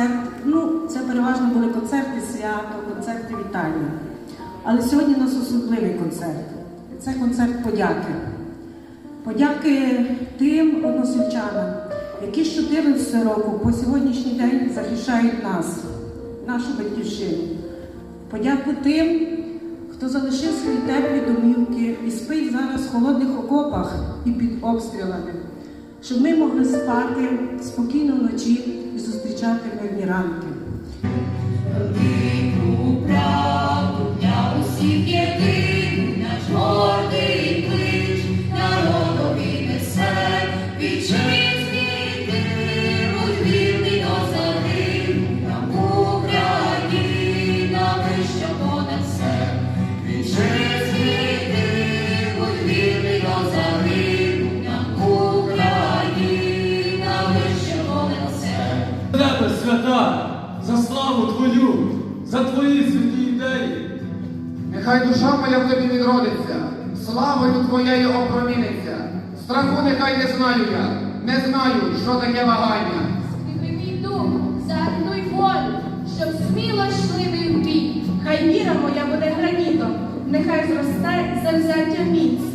концерт. Ну, це переважно були концерти свято, концерти вітання. Але сьогодні у нас особливий концерт. Це концерт подяки. Подяки тим односельчанам, які з 14 року по сьогоднішній день захищають нас, нашу батьківщину. Подяку тим, хто залишив свої теплі домівки і спить зараз в холодних окопах і під обстрілами, щоб ми могли спати спокійно вночі і зустрічати мирні ранки. Велику правду для усіх єдину, свята, за славу Твою, за Твої святі ідеї. Нехай душа моя в тобі відродиться, славою твоєю опроміниться. Страху нехай не знаю я, не знаю, що таке вагання. Скріпи мій дух, загнуй волю, щоб сміло йшли ми в бій. Хай віра моя буде гранітом, нехай зросте завзяття міць.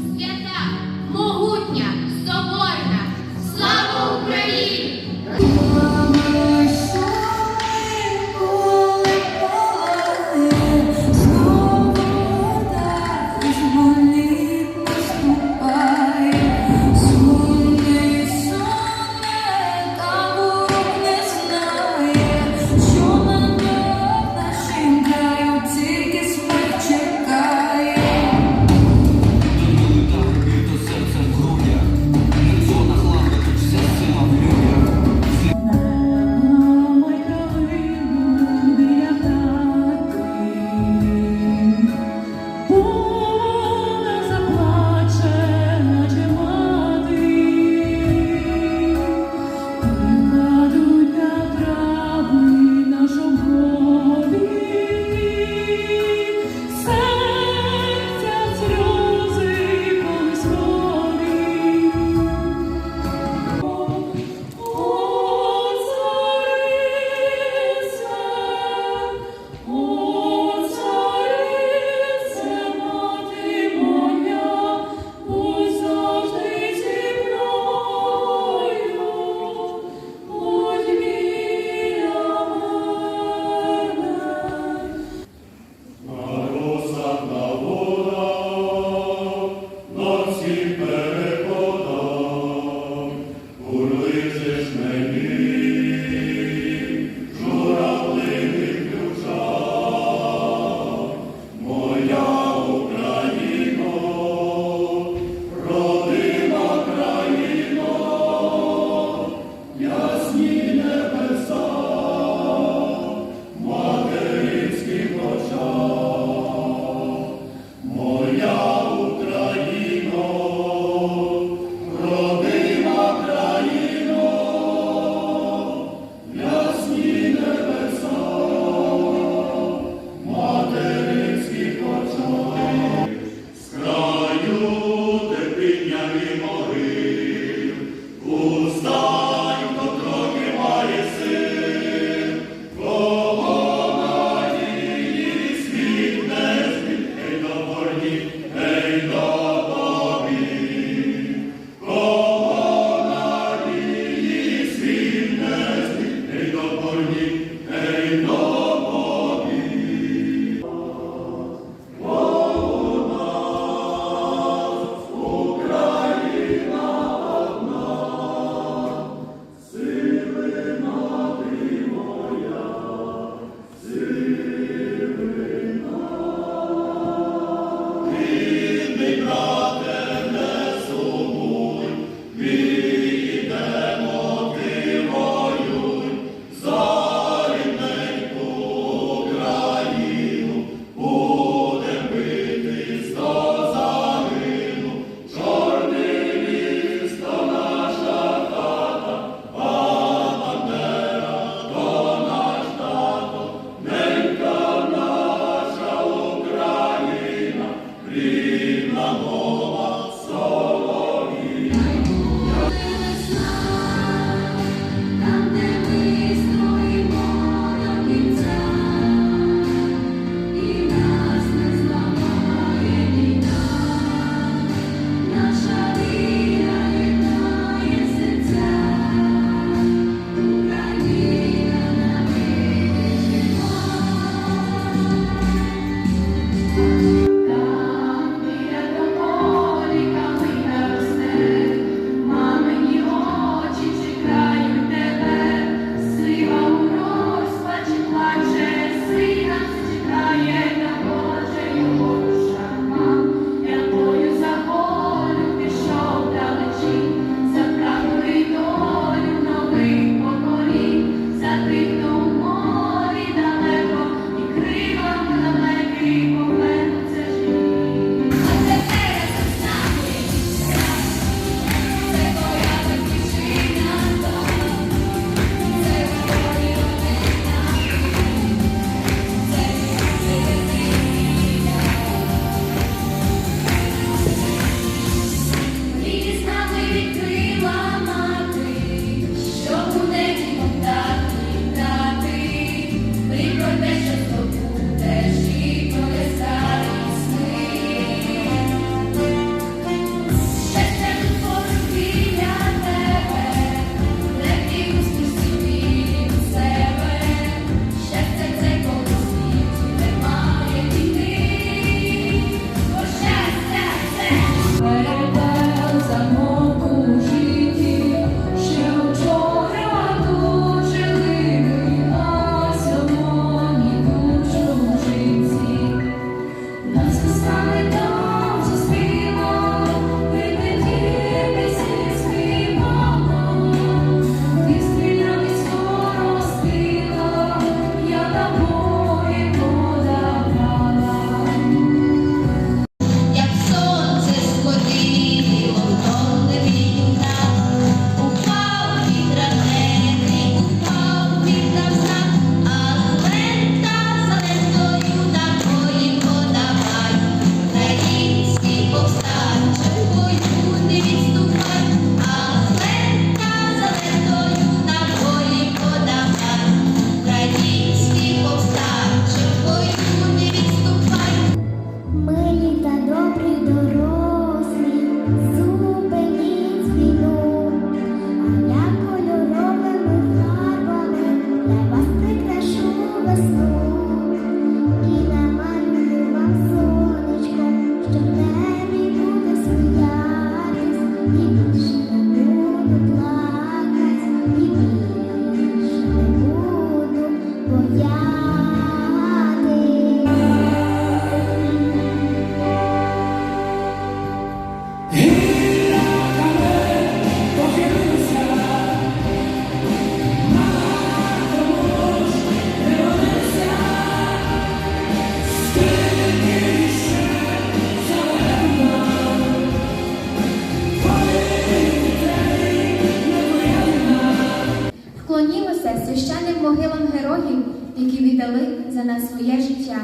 Своє життя.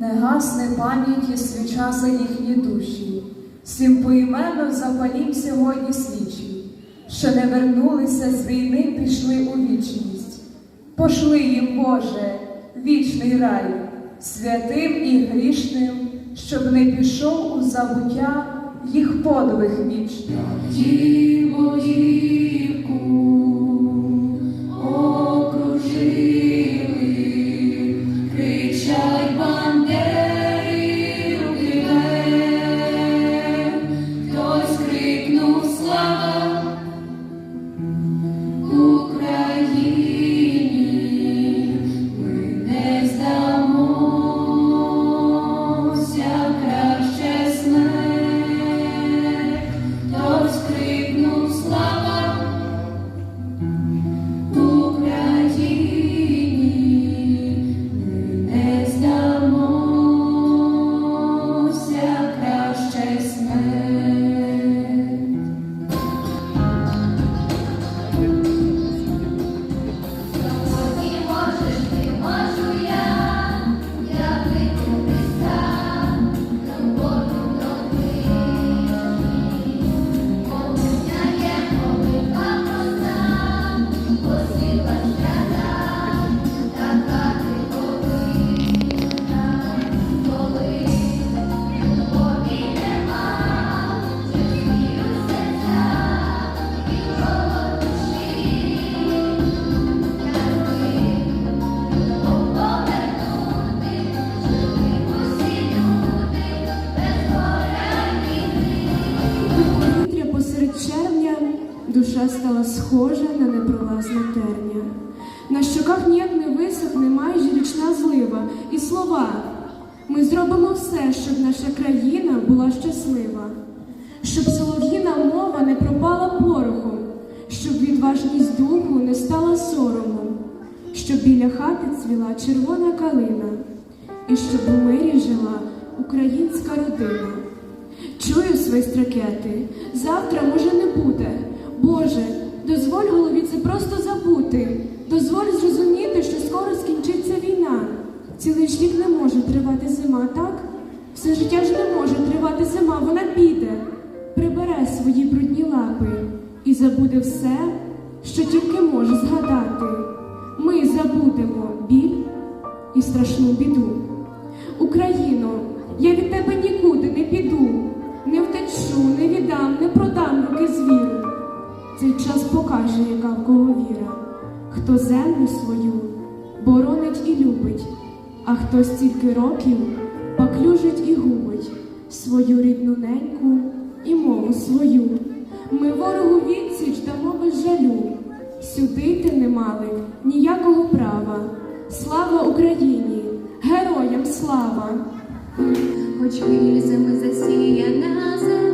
Не гасне пам'яті свіча за їхні душі, всім поіменно запалім сьогодні свічі, що не вернулися з війни, пішли у вічність. Пошли їм, Боже, вічний рай, святим і грішним, щоб не пішов у забуття їх подвиг вічний. Дівку душа стала схожа на непролазне терня. На щоках ніяк не висохне майже річна злива і слова. Ми зробимо все, щоб наша країна була щаслива, щоб солов'їна мова не пропала порохом, щоб відважність духу не стала соромом, щоб біля хати цвіла червона калина, і щоб у мирі жила українська родина. Чую свист ракети, завтра може не буде. Боже, дозволь голові це просто забути. Дозволь зрозуміти, що скоро скінчиться війна. Цілий ж не може тривати зима, так? Все життя ж не може тривати зима, вона піде, прибере свої брудні лапи і забуде все, що тільки може згадати. Ми забудемо біль і страшну біду. Час яка в кого віра, хто землю свою боронить і любить, а хто стільки років поклюжить і губить свою рідну неньку і мову свою. Ми ворогу відсіч дамо без жалю. Сюди ти не мали ніякого права. Слава Україні! Героям слава! Хоч гільзами засіяна земля,